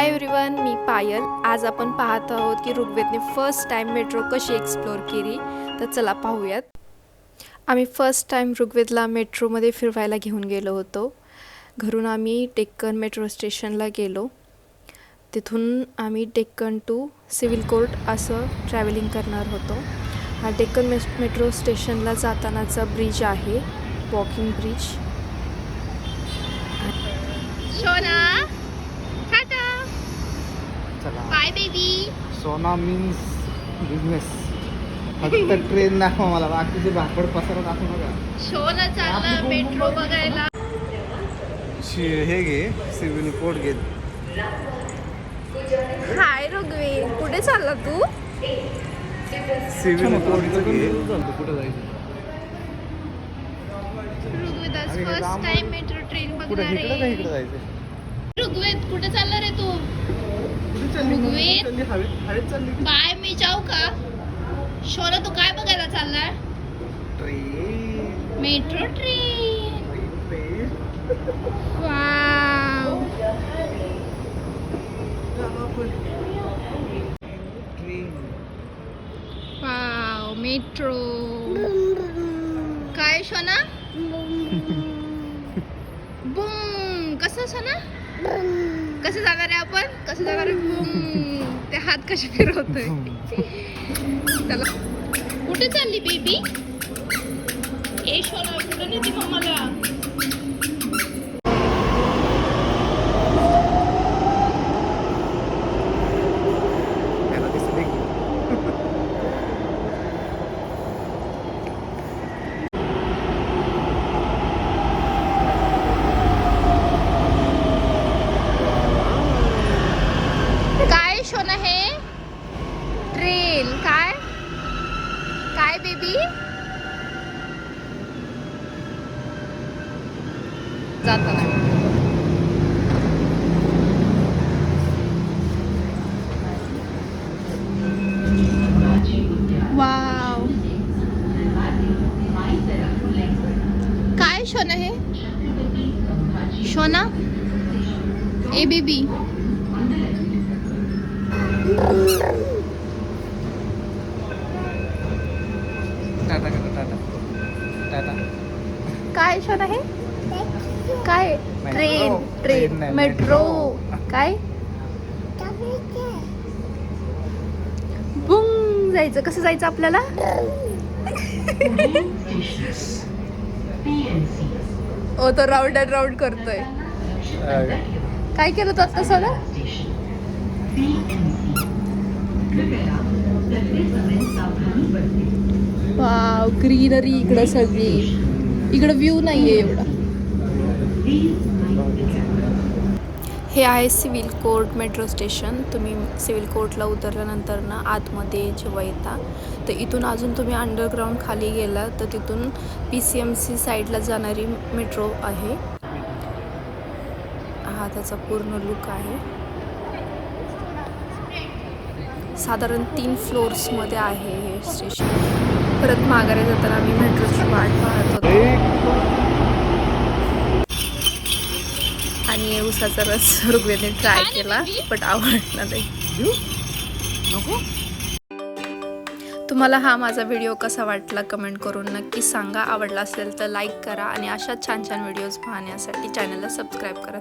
Hi everyone मी पायल. आज आपण पाहत आहोत की ऋग्वेदने फर्स्ट टाईम मेट्रो कशी एक्सप्लोअर केली? तर चला पाहूयात. आम्ही फर्स्ट टाईम ऋग्वेदला मेट्रोमध्ये फिरवायला घेऊन गेलो होतो. घरून आम्ही डेक्कन मेट्रो स्टेशनला गेलो. तिथून आम्ही डेक्कन टू सिव्हिल कोर्ट असं ट्रॅव्हलिंग करणार होतो. हा डेक्कन मेट्रो स्टेशनला जातानाचा ब्रिज आहे walking bridge Sona means business फक्त ट्रेन दाखवा मला. बाकीचे भाकड पसरत दाखवू नका शोना चालला मेट्रो बघायला. शि- हे घे सिव्हिल कोड घे. हाय ऋग्वेद कुठे चालला तू? सिव्हिल कोडचं घे. ऋग्वेद आज अरे, फर्स्ट टाइम मेट्रो ट्रेन कुठे बघणार. आहे जायचं? ऋग्वेद कुठे चालला रे तू? ऋग्वेद? चालली हवेत हवेत चालली बाय मी जाऊ का? शोना तू काय बघायला चाललाय? Train metro train train wow train wow metro काय शोना? बुम कसं शोना? कसं जाणार आहे आपण? कसं जाणार आहे ते हात कसे फिरवतोय? चला. कुठे चालली बेबी ए शोना कुठे नेते मम्माला त्याला दिसली काय शोना हे ट्रेन काय काय बेबी? जाताना वाव. काय शोना हे? शोना ए बेबी टाटा करा टाटा. टाटा. काय शोन आहे? काय. Train train. मेट्रो. काय? बुंग जायचं. कसं जायचं आपल्याला? ओ तो राऊंड अँड राऊंड करतोय. काय केलं तू आता सोना वाव ग्रीनरी इकडं सगळी. इकडं व्ह्यू आहे एवढा. हे आहे सिव्हिल कोर्ट मेट्रो स्टेशन. तुम्ही सिव्हिल कोर्टला उतरल्यानंतर ना आतमध्ये जेव्हा येता तर इथून अजून तुम्ही अंडरग्राऊंड खाली गेला तर तिथून पी सी एम सी साईडला जाणारी मेट्रो आहे. हा त्याचा पूर्ण लुक आहे. साधारण तीन फ्लोर्समध्ये आहे हे स्टेशन परत माघारी जाताना आम्ही मेट्रोची वाट पाहत होतो. आणि उसाचा रस ऋग्वेदने ट्राय केला बट आवडला नाही. तुम्हाला हा माझा व्हिडिओ कसा वाटला कमेंट करून नक्की सांगा. आवडला असेल तर लाईक करा आणि अशा छान छान व्हिडिओज पाहण्यासाठी चॅनलला सबस्क्राईब करा.